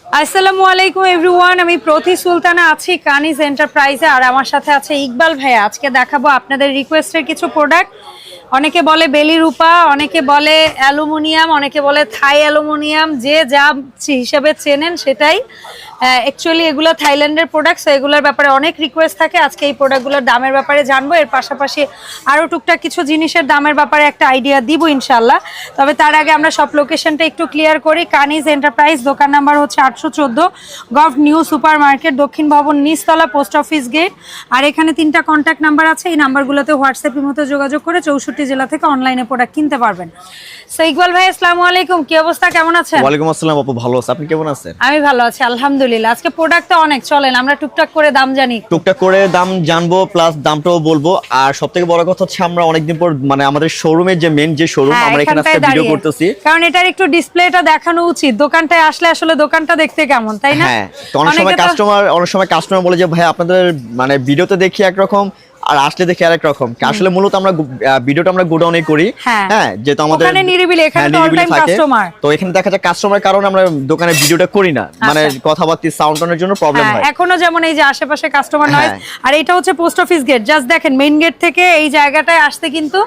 আসসালামু আলাইকুম এভরিওয়ান, আমি প্রতি সুলতানা আছি কানিজ এন্টারপ্রাইজে, আর আমার সাথে আছে ইকবাল ভাইয়া। আজকে দেখাবো আপনাদের রিকোয়েস্টের কিছু প্রোডাক্ট। অনেকে বলে বেলি রূপা, অনেকে বলে অ্যালুমিনিয়াম, অনেকে বলে থাই অ্যালুমিনিয়াম, যে যা হিসাবে চেনেন সেটাই। অ্যাকচুয়ালি এগুলো থাইল্যান্ডের প্রোডাক্টস এগুলোর ব্যাপারে অনেক রিকোয়েস্ট থাকে। আজকে এই প্রোডাক্টগুলোর দামের ব্যাপারে জানব। এর পাশাপাশি আরও টুকটাক কিছু জিনিসের দামের ব্যাপারে একটা আইডিয়া দিব ইনশাল্লাহ তবে তার আগে আমরা সব লোকেশনটা একটু ক্লিয়ার করি। কানিজ এন্টারপ্রাইজ দোকান নাম্বার হচ্ছে আটশো চোদ্দ গভ নিউ সুপার মার্কেট দক্ষিণ ভবন নিচতলা পোস্ট অফিস গেট আর এখানে তিনটা কন্ট্যাক্ট নাম্বার আছে। এই নাম্বারগুলোতে হোয়াটসঅ্যাপের মতো যোগাযোগ করে চৌষট্টি জেলা থেকে অনলাইনে প্রোডাক্ট কিনতে পারবেন। সো ইকবাল ভাই আসসালামু আলাইকুম। কি অবস্থা? কেমন আছেন? ওয়ালাইকুম আসসালাম আপু ভালো আছে। আপনি কেমন আছেন? আমি ভালো আছি আলহামদুলিল্লাহ। আজকে প্রোডাক্ট তো অনেক চলেন আমরা টুকটাক করে দাম জানি। টুকটাক করে দাম জানব প্লাস দামটাও বলব। আর সবথেকে বড় কথা হচ্ছে আমরা অনেকদিন পর মানে আমাদের শোরুমের যে মেন যে শোরুম হ্যাঁ, আমরা এখানে আজকে ভিডিও করতেছি। কারণ এটার একটু ডিসপ্লেটা দেখানো উচিত। দোকানটায় আসলে আসলে দোকানটা দেখতে কেমন তাই না? হ্যাঁ অনেক সময় কাস্টমার অনেক সময় কাস্টমার বলে যে ভাই আপনাদের মানে ভিডিওতে দেখি একরকম আর আসলে দেখি আরেক রকম আসলে মূলত আমরা ভিডিওটা আমরা গোডাউনে করি হ্যাঁ। হ্যাঁ যেহেতু আমাদের ওখানে নিরিবিলি, এখানে হ্যাঁ, তো time থাকে। customer। তো এখানে দেখা যায় কাস্টমার কারণে আমরা দোকানে ভিডিওটা করি না মানে আচ্ছা। কথাবার্তা সাউন্ড অনের জন্য প্রবলেম হ্যাঁ, হয় এখনও যেমন এই যে আশেপাশে কাস্টমার নয়। আর এটা হচ্ছে পোস্ট অফিস গেট জাস্ট দেখেন মেইন গেট থেকে এই জায়গাটায় আসতে কিন্তু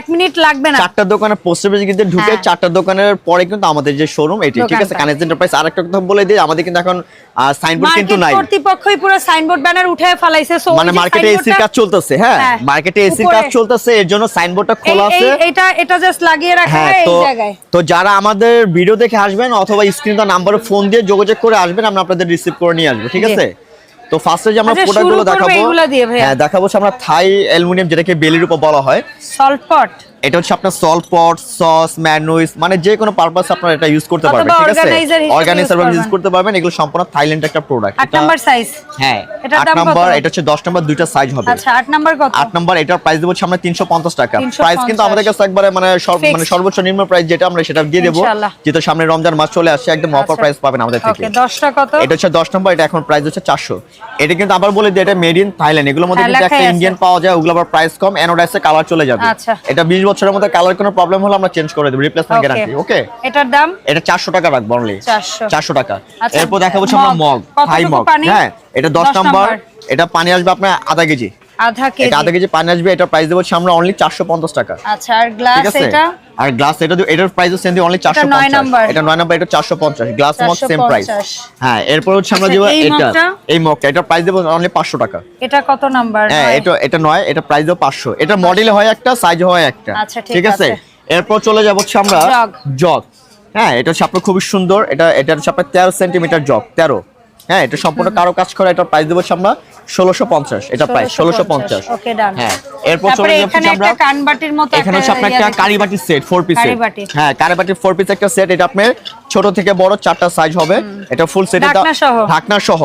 এক মিনিট লাগবে না। চারটা দোকানে পোস্ট অফিস কিন্তু ঢুকে হ্যাঁ। চারটা দোকানের পরে কিন্তু আমাদের যে শোরুম এটি ঠিক আছে? কানেক্ট এন্টারপ্রাইজ আরেকটা কথা বলে দিই আমাদের কিন্তু এখন সাইনবোর্ড কিন্তু নাই। কর্তৃপক্ষই পুরো সাইনবোর্ড ব্যানার উঠে ফেলাইছে সো মানে মার্কেটে এসির কাজ চলতেছে হ্যাঁ? হ্যাঁ, মার্কেটে এসির কাজ চলতেছে এর জন্য সাইনবোর্ডটা খোলা আছে। এটা এটা জাস্ট লাগিয়ে রাখা হ্যাঁ হয় এই তো জায়গায়। তো যারা আমাদের ভিডিও দেখে আসবেন অথবা স্ক্রিন নাম্বারে ফোন দিয়ে যোগাযোগ করে আসবেন আমরা আপনাদের রিসিভ করে নিয়ে আসব ঠিক আছে? তো ফার্স্টে যে আমরা আচ্ছা, প্রোডাক্টগুলো করব দেখাবো। হ্যাঁ দেখাবো আমরা থাই অ্যালুমিনিয়াম যেটাকে বেলির উপর বলা হয়। সল্ট এটা হচ্ছে আপনার সল্ট পট সস ম্যানুইস মানে যে কোনো পারপাস আপনারা এটা ইউজ করতে পারবেন ঠিক আছে? অর্গানাইজার ইউজ করতে পারবেন এগুলো সম্পূর্ণ থাইল্যান্ড একটা প্রোডাক্ট আট নাম্বার সাইজ হ্যাঁ এটার আট? নাম্বার এটা হচ্ছে দশ নাম্বার দুইটা সাইজ হবে। আচ্ছা আট নাম্বার কত? আট নাম্বার এটার প্রাইস দেবো হচ্ছে আমরা তিনশো পঞ্চাশ টাকা। প্রাইস কিন্তু আমাদের কাছে একবারে মানে মানে সর্বোচ্চ নিম্ন প্রাইস যেটা আমরা সেটা দিয়ে দেবো। যেহেতু সামনে রমজান মাস চলে আসছে একদম অফার আচ্ছা। প্রাইস পাবেন আমাদের থেকে। ওকে দশটা কত? এটা হচ্ছে দশ নম্বর এটা এখন প্রাইস হচ্ছে চারশো। এটা কিন্তু আবার বলে দিই এটা মেড ইন থাইল্যান্ড এগুলোর মধ্যে হ্যাঁ, কিন্তু একটা ইন্ডিয়ান পাওয়া যায় ওগুলো আবার প্রাইস কম অ্যানোডাইসে কালার চলে যাবে। আচ্ছা। এটা বিশ বছরের মধ্যে কালার কোনো প্রবলেম হলে আমরা চেঞ্জ করে দেব রিপ্লেসমেন্ট গ্যারান্টি ওকে এটার দাম? এটা চারশো টাকা রাখব অনলি 400 চারশো টাকা। আচ্ছা, এরপর দেখাবো আমরা মগ। হাই মগ হ্যাঁ এটা দশ 10 নাম্বার। নাম্বার। এটা পানি আসবে আপনার আধা কেজি। আধা এটা আধা কেজি কেজি পানি আসবে এটা প্রাইস দেবো আমরা অনলি চারশো পঞ্চাশ টাকা। আচ্ছা আর গ্লাস এটা? আর গ্লাস এটা এটার প্রাইস অনলি চারশো নয় পঞ্চাশ নাম্বার। এটা নয় নাম্বার এটা চারশো পঞ্চাশ। গ্লাস মগ সেম প্রাইস হ্যাঁ এরপর হচ্ছে আমরা আচ্ছা, এই এটা এই মগটা এটার প্রাইস দেবো অনলি পাঁচশো টাকা। এটা কত নাম্বার হ্যাঁ এটা এটা নয় এটা প্রাইস দেবো পাঁচশো। এটা মডেলে হয় একটা সাইজ হয় একটা। আচ্ছা, ঠিক আছে। এরপর চলে যাব হচ্ছে আমরা জগ। হ্যাঁ এটা আপনার খুবই সুন্দর। এটা এটা হচ্ছে আপনার তেরো সেন্টিমিটার জগ তেরো। হ্যাঁ এটা সম্পূর্ণ কারও কাজ করা এটার প্রাইস দেবো আমরা ষোলোশো পঞ্চাশ এটা প্রাইস ষোলোশো পঞ্চাশ। ওকে ডান হ্যাঁ এরপর চলে যাচ্ছি আমরা একটা কানবাটির মতো এখানে হচ্ছে আপনার একটা কারিবাটি সেট ফোর পিস কারিবাটি। হ্যাঁ কারিবাটি ফোর পিস একটা সেট এটা আপনার ছোট থেকে বড় চারটা সাইজ হবে। এটা ফুল সেট ঢাকনা সহ। ঢাকনা সহ।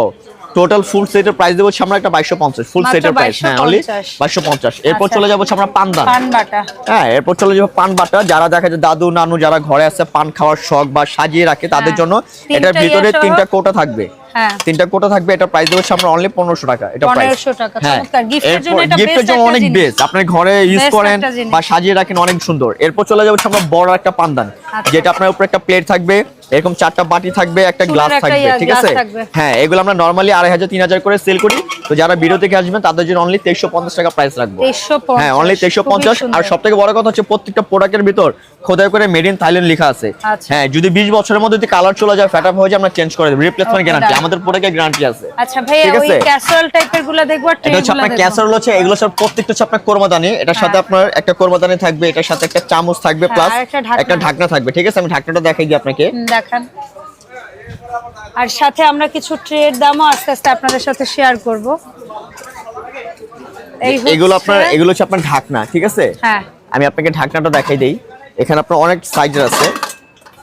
টোটাল ফুল সেটের প্রাইস দেবো আমরা একটা বাইশশো পঞ্চাশ ফুল মাত্র সেটের প্রাইস হ্যাঁ অনলি 2250 বাইশশো পঞ্চাশ। এরপর আচ্ছা। চলে যাব আমরা পানদান পান বাটা। হ্যাঁ এরপর চলে যাব পান বাটা। যারা দেখা যায় দাদু নানু যারা ঘরে আছে পান খাওয়ার শখ বা সাজিয়ে রাখে তাদের হ্যাঁ। জন্য এটার ভিতরে ইয়ে তিনটা কোটা থাকবে। হ্যাঁ তিনটা কোটা থাকবে এটা প্রাইস দেবো আমরা অনলি পনেরোশো টাকা এটা প্রাইস 1500 টাকা, চমৎকার। গিফটের জন্য এটা গিফটের best জন্য অনেক বেস্ট আপনার ঘরে ইউজ করেন বা সাজিয়ে রাখেন অনেক সুন্দর। এরপর চলে যাব আমরা বড় একটা পানদান আচ্ছা। যেটা আপনার উপরে একটা প্লেট থাকবে এরকম চারটা বাটি থাকবে একটা গ্লাস থাকবে ঠিক আছে? হ্যাঁ এগুলো আমরা নরমালি আড়াই হাজার তিন হাজার করে সেল করি। তো যারা ভিডিও থেকে আসবেন তাদের জন্য অনলি তেইশশো পঞ্চাশ টাকা প্রাইস রাখব। 2350 হ্যাঁ অনলি তেইশশো পঞ্চাশ। আর। সব থেকে বড় কথা হচ্ছে প্রত্যেকটা প্রোডাক্টের ভিতর খোদাই করে মেড ইন থাইল্যান্ড লেখা আছে। আচ্ছা। হ্যাঁ যদি বিশ বছরের মধ্যে যদি কালার চলে যায় ফ্যাট আপ হয়ে যায় আমরা চেঞ্জ করে দেবো রিপ্লেসমেন্ট গ্যারান্টি. আমাদের প্রোডাক্টের গ্যারান্টি আছে। আচ্ছা ভাইয়া ওই আছে? ক্যাসারোল টাইপেরগুলো দেখব আর এটা হচ্ছে আপনার ক্যাসারোল হচ্ছে এগুলো সব প্রত্যেকটা হচ্ছে আপনার কোরমাদানি এটার সাথে হ্যাঁ। আপনার একটা কোরমাদানি থাকবে এটার সাথে একটা চামচ থাকবে হ্যাঁ, প্লাস একটা ঢাকনা। থাকবে ঠিক আছে? আমি ঢাকনাটা দেখাই দিই আপনাকে। দেখান। আর সাথে আমরা কিছু ট্রের দামও আস্তে আস্তে আপনাদের সাথে শেয়ার করব। এই এগুলো আপনার এগুলো হচ্ছে আপনার ঢাকনা ঠিক আছে? হ্যাঁ। আমি আপনাকে ঢাকনাটা দেখাই দেই। এখানে আপনার অনেক সাইজের আছে।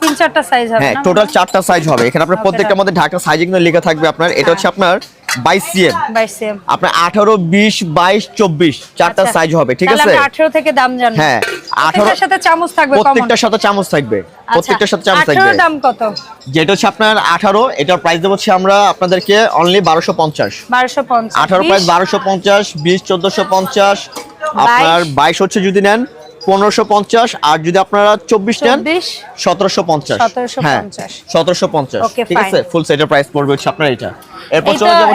তিন চারটা সাইজ হবে হ্যাঁ টোটাল চারটা সাইজ হবে। এখানে আপনার প্রত্যেকটার মধ্যে সাইজে কিন্তু লেখা থাকবে আপনার। এটা হচ্ছে আপনার বাইশ সিএম বাইশ সেম আপনার আঠারো বিশ বাইশ চব্বিশ চারটা আচ্ছা। সাইজ হবে ঠিক আছে? আঠারো থেকে দাম জানব। হ্যাঁ, আঠারোর 18 সাথে চামচ থাকবে প্রত্যেকটার সাথে চামচ থাকবে। প্রত্যেকটার সাথে চামচ থাকবে। আঠারোর দাম কত? যেটা হচ্ছে আপনার আঠারো এটার প্রাইস দেবো হচ্ছে আমরা আপনাদেরকে অনলি বারোশো পঞ্চাশ। বারোশো পঞ্চাশ আঠারো প্রাইস বারোশো পঞ্চাশ বিশ চোদ্দশো পঞ্চাশ। আপনার বাইশ হচ্ছে যদি নেন পনেরোশো পঞ্চাশ আর যদি আপনারা চব্বিশ নেন সতেরোশো পঞ্চাশ। হ্যাঁ সতেরোশো পঞ্চাশ। ঠিক আছে? ফুল সেটের প্রাইস পড়বে হচ্ছে আপনার এটা। এরপর চলে যাব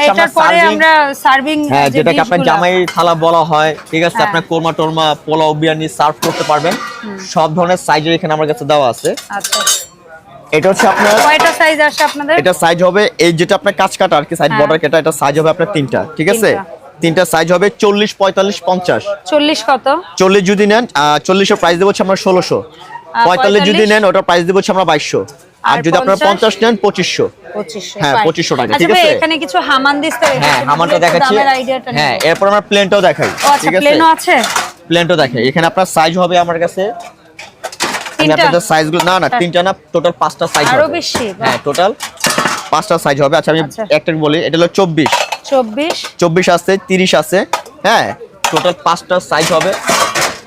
আমরা সার্ভিং হ্যাঁ যেটাকে আপনার জামাই থালা বলা হয়। ঠিক আছে হ্যাঁ। আপনার কোরমা টোরমা পোলাও বিরিয়ানি সার্ভ করতে পারবেন। সব ধরনের সাইজের এখানে আমার কাছে দেওয়া আছে। আচ্ছা। এটা হচ্ছে আপনার কয়টা সাইজ আসে আপনাদের? এটা সাইজ হবে এই যেটা আপনার কাজ কাটা আর কি সাইড হ্যাঁ। বর্ডার কাটা এটা সাইজ হবে আপনার তিনটা। ঠিক আছে? তিনটা। সাইজ হবে চল্লিশ পঁয়তাল্লিশ পঞ্চাশ। চল্লিশ কত? চল্লিশ যদি নেন চল্লিশের প্রাইস দেবো আমরা ষোলোশো। পঁয়তাল্লিশ? যদি নেন ওটার প্রাইস দেবো আমরা বাইশশো। আর যদি আপনার 50 পঞ্চাশ নেন পঁচিশশো। পঁচিশশো হ্যাঁ। 2500 টাকা, আচ্ছা ঠিক আছে? এখানে কিছু হামান হ্যাঁ আমারটা দেখাচ্ছি। হ্যাঁ এরপর আমরা প্লেনটাও দেখাই আচ্ছা ঠিক আছে? প্লেনটাও দেখাই এখানে আপনার সাইজ হবে আমার কাছে। আপনাদের সাইজগুলো না না তিনটা না টোটাল পাঁচটা সাইজ আরও বেশি হ্যাঁ টোটাল পাঁচটা সাইজ হবে। আচ্ছা আমি আচ্ছা। একটা বলি এটা হলো চব্বিশ। চব্বিশ? চব্বিশ আছে তিরিশ আছে। হ্যাঁ টোটাল পাঁচটা সাইজ হবে।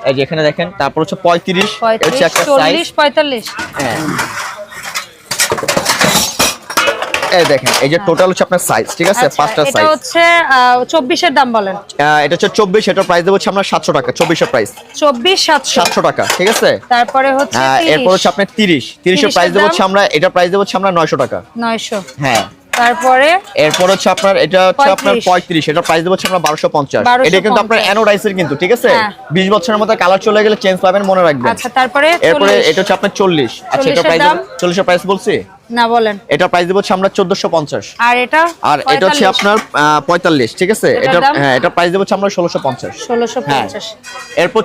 এই যে এখানে দেখেন তারপর হচ্ছে পঁয়ত্রিশ হচ্ছে একটা সাইজ পঁয়তাল্লিশ। হ্যাঁ। এই দেখেন এই যে টোটাল হচ্ছে আপনার সাইজ ঠিক আছে? আচ্ছা, পাঁচটা এটা দাম বলেন। এটা হচ্ছে চব্বিশ এটার প্রাইস দেবো হচ্ছে আমরা সাতশো টাকা প্রাইস টাকা ঠিক আছে? তারপরে হচ্ছে এরপর হচ্ছে আপনার তিরিশ। তিরিশের 30 প্রাইস দেবো হচ্ছে আমরা এটার প্রাইস দেবো হচ্ছে আমরা নয়শো টাকা। নয়শো। হ্যাঁ। তারপরে এরপর হচ্ছে আপনার এটা হচ্ছে আপনার 35 পঁয়ত্রিশ এটার প্রাইস দেবো হচ্ছে আমরা 1250 এটা কিন্তু আপনার অ্যানোডাইসের কিন্তু ঠিক আছে? হ্যাঁ। বিশ বছরের মধ্যে কালার চলে গেলে চেঞ্জ পাবেন মনে রাখবেন। আচ্ছা তারপরে এরপরে এটা হচ্ছে আপনার চল্লিশ। আচ্ছা এটা 40 এর প্রাইস দাম? চল্লিশের প্রাইস বলছি? না বলেন। এটা প্রাইস দেবো হচ্ছে আমরা চোদ্দশো পঞ্চাশ। আর এটা আর এটা হচ্ছে 45 আপনার পঁয়তাল্লিশ ঠিক আছে? এটা হ্যাঁ এটা প্রাইস দেবো হচ্ছে আমরা ষোলোশো পঞ্চাশ। ষোলোশো হ্যাঁ। পঞ্চাশ। এরপর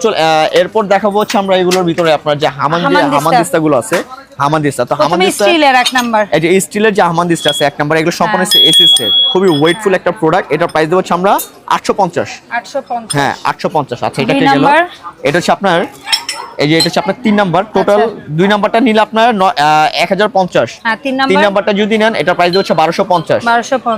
এরপর দেখাবো হচ্ছে আমরা এগুলোর ভিতরে আপনার যে হামান যে হামানদিস্তা। হামানদিস্তা গুলো আছে হামানদিস্তা তো হামানদিস্তা স্টিলের এক নাম্বার। এই যে স্টিলের যে হামানদিস্তা আছে এক নাম্বার এগুলো সম্পূর্ণ হ্যাঁ। খুবই ওয়েটফুল একটা প্রোডাক্ট এটার প্রাইস দেবো আমরা আটশো পঞ্চাশ। আটশো পঞ্চাশ। হ্যাঁ আটশো পঞ্চাশ। আচ্ছা এটা গেল? এটা হচ্ছে আপনার এই যে এটা হচ্ছে আপনার তিন নাম্বার। টোটাল আচ্ছা। দুই নাম্বারটা নিলে আপনার এক হাজার পঞ্চাশ। হ্যাঁ তিন নাম্বারটা যদি নেন এটার প্রাইস হচ্ছে বারোশো পঞ্চাশ।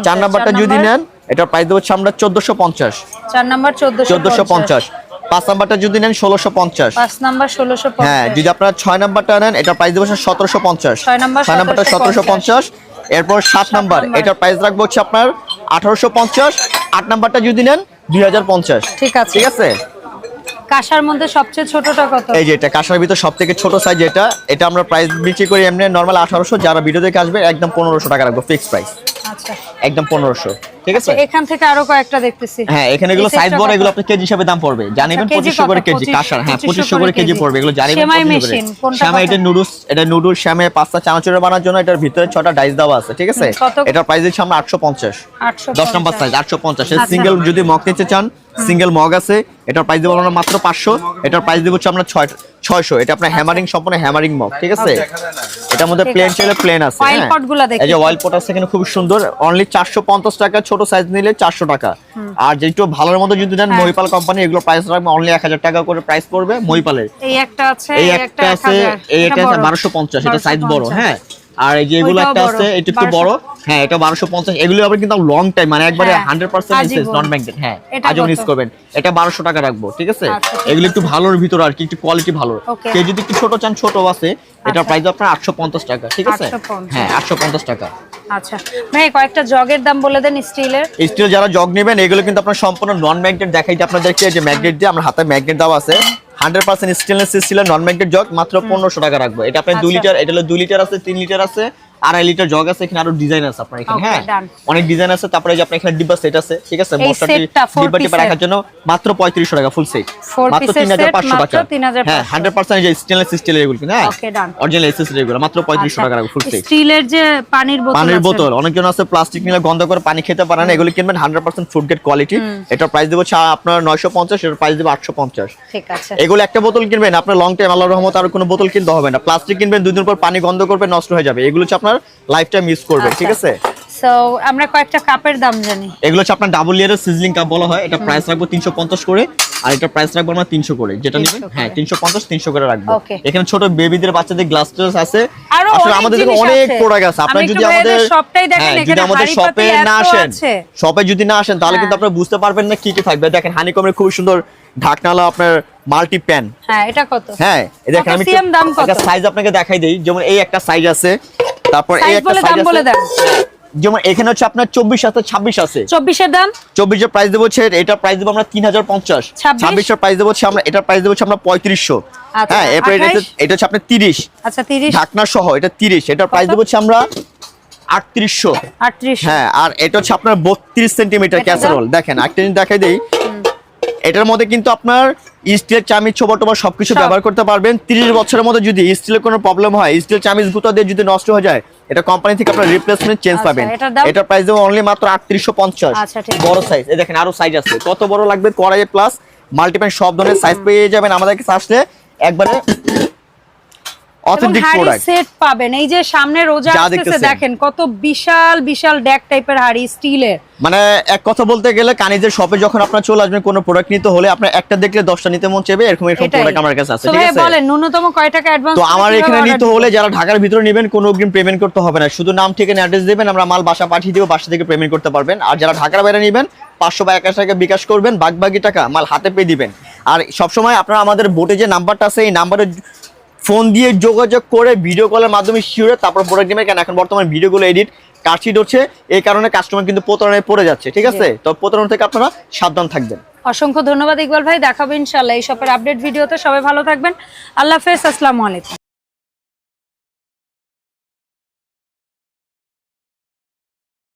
চার নাম্বারটা যদি নেন এটার প্রাইস দেবো হচ্ছে আমরা চোদ্দশো পঞ্চাশ। চার নাম্বার চোদ্দশো পঞ্চাশ। পাঁচ নাম্বারটা যদি নেন ষোলোশো পঞ্চাশ। পাঁচ নাম্বার ষোলোশো হ্যাঁ যদি আপনার ছয় নাম্বারটা নেন এটা প্রাইস দেবো সতেরোশো পঞ্চাশ। ছয় নাম্বার ছয় নাম্বারটা সতেরোশো পঞ্চাশ। এরপর সাত নাম্বার নাম্বার। এটার প্রাইস রাখব হচ্ছে আপনার আঠারোশো পঞ্চাশ আট নাম্বারটা যদি নেন দুই হাজার পঞ্চাশ। ঠিক আছে। ঠিক আছে? কাঁসার মধ্যে সবচেয়ে ছোটটা কত? এই এটা কাঁসার ভিতর সব থেকে ছোট সাইজ এটা এটা আমরা প্রাইস বিক্রি করি এমনি নর্মাল আঠারোশো যারা ভিডিও দেখে আসবে একদম পনেরোশো টাকা রাখব ফিক্স প্রাইস আচ্ছা। একদম পনেরোশো ঠিক আছে? আচ্ছা, এখান থেকে আরও কয়েকটা দেখতেছি। হ্যাঁ এখানে এগুলো সাইজ বড় এগুলো আপনি কেজি হিসাবে দাম পড়বে। জানিবেন আচ্ছা, কেজি পঁচিশশো কত? করে কেজি 25 কাঁসার হ্যাঁ 2500 করে কেজি। পড়বে এগুলো জানিবেন সেমাই মেশিন, কোনটা এটা নুডলস এটা শ্যামে চানাচুরের বানানোর জন্য এটার ভিতরে ছটা ডাইস দেওয়া আছে ঠিক আছে? এটার প্রাইস দিচ্ছি আমরা আটশো পঞ্চাশ। আটশো দশ নম্বর সাইজ আটশো পঞ্চাশ। আচ্ছা। সিঙ্গেল যদি মগ নিতে চান সিঙ্গেল মগ আছে এটার প্রাইস দেবো আমরা মাত্র পাঁচশো এটার প্রাইস দেবো হচ্ছে আমরা ছয় ছয়শো। এটা আপনার হ্যামারিং সম্পূর্ণ হ্যামারিং মগ ঠিক আছে? এটার মধ্যে প্লেন চাইলে প্লেন আছে হ্যাঁ। এই যে অয়েল পট আছে এখানে খুব সুন্দর অনলি চারশো পঞ্চাশ টাকা ছোট সাইজ নিলে চারশো টাকা। আর যেটু ভালোর মধ্যে যদি নেন হ্যাঁ। মহিপাল কোম্পানি এগুলো প্রাইস রাখবে অনলি এক হাজার টাকা করে প্রাইস পড়বে মহিপালের। এই একটা আছে এই একটা আছে এই একটা আছে বারোশো পঞ্চাশ এটা সাইজ বড় হ্যাঁ। আর এই যে এগুলো একটা আছে এটা একটু বড়। হ্যাঁ এটা বারোশো পঞ্চাশ। এগুলো আবার কিন্তু লং টাইম মানে একবারে হ্যাঁ, হান্ড্রেড পার্সেন্ট আজীবন। নন ব্যাংকেড হ্যাঁ আজীবন ইউজ করবেন। এটা বারোশো টাকা রাখব ঠিক আছে? আচ্ছা, এগুলো একটু ভালোর ভিতর আর কি একটু কোয়ালিটি ভালো কে যদি একটু ছোট চান ছোট আছে। এটা আচ্ছা। প্রাইস আপনার আটশো পঞ্চাশ টাকা ঠিক আছে? হ্যাঁ আটশো পঞ্চাশ টাকা। আচ্ছা। ভাই কয়েকটা জগের দাম বলে দেন স্টিলের। স্টিল যারা জগ নেবেন এগুলো কিন্তু আপনার সম্পূর্ণ নন ম্যাগনেট দেখাইতে আপনাদেরকে যে ম্যাগনেট দিয়ে আমরা হাতে ম্যাগনেট দেওয়া আছে। হান্ড্রেড পার্সেন্ট স্টেনলেস স্টিলের নন ম্যাগনেট জগ মাত্র পনেরোশো টাকা রাখব এটা আপনার দুই আচ্ছা। লিটার এটা হলো দুই লিটার আছে তিন লিটার আছে আড়াই লিটার জগ আছে এখানে আরও ডিজাইন আছে আপনার এখানে হ্যাঁ? অনেক ডিজাইন আছে তারপরে যে আপনার এখানে ডিব্বা সেট আছে ঠিক আছে? মশলাটি ডিব্বা রাখার জন্য মাত্র পঁয়ত্রিশশো টাকা ফুল সেট মাত্র piece-এর তিন হাজার set, পাঁচশো মাত্র টাকা। হ্যাঁ হান্ড্রেড পার্সেন্ট যে স্টেনলেস স্টিলের এগুলো হ্যাঁ? অরিজিনাল এসএস এগুলো মাত্র পঁয়ত্রিশশো টাকা রাখব ফুল সেট স্টিলের যে পানির বোতল পানির বোতল অনেকজন আছে প্লাস্টিক নিলে গন্ধ করে পানি খেতে পারে না এগুলো কিনবেন hundred percent food grade quality এটার প্রাইস দেবো আপনার নয়শো পঞ্চাশ এটার প্রাইস দেবো আটশো পঞ্চাশ। ঠিক আছে। এগুলো একটা বোতল কিনবেন আপনার লং টাইম আল্লাহ রহমত আর কোনো বোতল কিনতে হবে না। প্লাস্টিক কিনবেন দুই দিন পর পানি গন্ধ করবে নষ্ট হয়ে যাবে। এগুলো হচ্ছে আপনার লাইফ টাইম ইউজ করবেন ঠিক আছে? সো আমরা কয়েকটা কাপের দাম জানি। এগুলো হচ্ছে আপনার ডাবল ইয়ারের সিজলিং কাপ বলা হয়। এটা প্রাইস রাখব তিনশো পঞ্চাশ করে আর এটা প্রাইস রাখব আমরা তিনশো করে। যেটা নেবেন? হ্যাঁ তিনশো পঞ্চাশ তিনশো করে রাখব। এখানে ছোট বেবিদের বাচ্চাদের গ্লাস টাস আছে আসলে আমাদের জিনিস অনেক প্রোডাক্ট আছে। আপনার যদি আমাদের ভাইয়াদের দেখেন, হ্যাঁ, এখানে আমাদের শপে না আসেন শপে যদি না আসেন তাহলে হ্যাঁ। কিন্তু আপনারা বুঝতে পারবেন না কি কি থাকবে। দেখেন হানিকমের খুব সুন্দর ঢাকনালা আপনার মাল্টি প্যান হ্যাঁ এটা কত? হ্যাঁ দেখেন আমি দাম কত? সাইজ আপনাকে দেখাই দেই। যেমন এই একটা সাইজ আছে। তারপর এই একটা সাইজ দাম বলে দেন যেমন এখানে হচ্ছে আপনার চব্বিশ আছে ছাব্বিশ আছে। চব্বিশের দাম? চব্বিশের প্রাইস দেবো হচ্ছে এটার প্রাইস দেবো আমরা তিন হাজার পঞ্চাশ। 26? ছাব্বিশের প্রাইস দেবো হচ্ছে আমরা এটার প্রাইস দেবো হচ্ছে আমরা পঁয়ত্রিশশো। আচ্ছা, হ্যাঁ এরপরে এটা 28? এটা হচ্ছে আপনার তিরিশ। আচ্ছা তিরিশ? ঢাকনা সহ এটা তিরিশ। এটার প্রাইস? দেবো হচ্ছে আমরা আটত্রিশশো। আটত্রিশ। হ্যাঁ আর এটা হচ্ছে আপনার বত্রিশ সেন্টিমিটার ক্যাসারোল দেখেন একটা জিনিস দেখাই দেই। এটার মধ্যে কিন্তু আপনার স্টিলের চামিচ ছোবা টোবা সবকিছু ব্যবহার করতে পারবেন। তিরিশ বছরের মধ্যে যদি স্টিলের কোনো প্রবলেম হয় স্টিল চামিচ গুঁতো দিয়ে যদি নষ্ট হয়ে যায় এটা কোম্পানি থেকে আপনার রিপ্লেসমেন্ট চেঞ্জ পাবেন। এটা প্রাইস দেবো অনলি মাত্র আটত্রিশশো পঞ্চাশ। আচ্ছা। বড় সাইজ এই দেখেন আরও সাইজ আছে। কত বড় লাগবে? কড়াই প্লাস মাল্টিপ্যান সব ধরনের সাইজ পেয়ে যাবেন আমাদের কাছে আসলে। একবারে অথেন্টিক প্রোডাক্ট সেট পাবেন। এই যে সামনে রোজা দেখতেছেন। দেখেন কত বিশাল বিশাল ড্যাক টাইপের হাড়ি স্টিলের। মানে এক কথা বলতে গেলে কানিজের শপে যখন আপনার চলে আসবেন কোনো প্রোডাক্ট নিতে হলে আপনার একটা দেখলে দশটা নিতে মন চাইবে এরকম এরকম প্রোডাক্ট আমার কাছে আছে ঠিক আছে? বলেন ন্যূনতম কয় টাকা অ্যাডভান্স তো আমার এখানে নিতে হলে যারা ঢাকার ভিতরে নেবেন কোনো অগ্রিম পেমেন্ট করতে হবে না। শুধু নাম ঠিকানা অ্যাড্রেস দেবেন আমরা মাল বাসা পাঠিয়ে দিব বাসা থেকে পেমেন্ট করতে পারবেন। আর যারা ঢাকার বাইরে নেবেন পাঁচশো বা এক হাজার টাকা বিকাশ করবেন বাকি বাকি টাকা মাল হাতে পেয়ে দিবেন। আর সবসময় আপনারা আমাদের বোটে যে নাম্বারটা আছে এই নাম্বারে ফোন দিয়ে যোগাযোগ করে ভিডিও কলের মাধ্যমে শিওরে তারপর প্রোডাক্ট নেবে কেন? এখন বর্তমানে ভিডিওগুলো এডিট কাশি হচ্ছে। এই কারণে কাস্টমার কিন্তু প্রতারণায় পড়ে যাচ্ছে ঠিক আছে? তো প্রতারণা থেকে আপনারা সাবধান থাকবেন। অসংখ্য ধন্যবাদ ইকবাল ভাই। দেখাবো ইনশাল্লাহ এই সবের আপডেট ভিডিওতে সবাই ভালো থাকবেন। আল্লাহ হাফেজ। আসসালামু আলাইকুম।